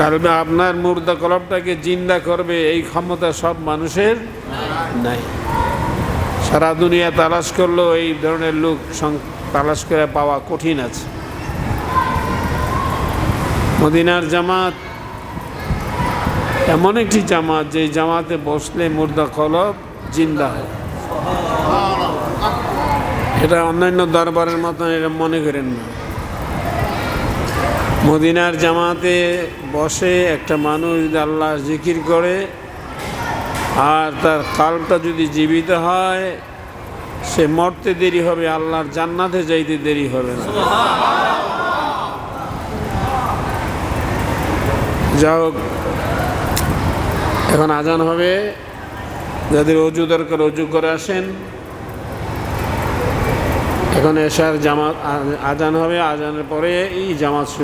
কারণ আপনার মুর্দা কলবটাকে জিন্দা করবে এই ক্ষমতা সব মানুষের নাই। সারা দুনিয়া তালাশ করলেও এই ধরনের লোক তালাশ করে পাওয়া কঠিন আছে। মদিনার জামাত, এমন একটি জামাত যে জামাতে বসলে মুর্দা কলব জিন্দা হয়। এটা অন্যান্য দরবারের মতন এটা মনে করেন না। মদিনার জামাতে বসে একটা মানুষ যদি আল্লাহ জিকির করে আর তার কালটা যদি জীবিত হয়, সে মরতে দেরি হবে, আল্লাহর জান্নাতে যাইতে দেরি হবে না। যা হোক, এখন আজান হবে। যাদের অজু দরকার অজু করে আসেন। এখন এসার জামাত আজান হবে আজানের পরে এই জামাত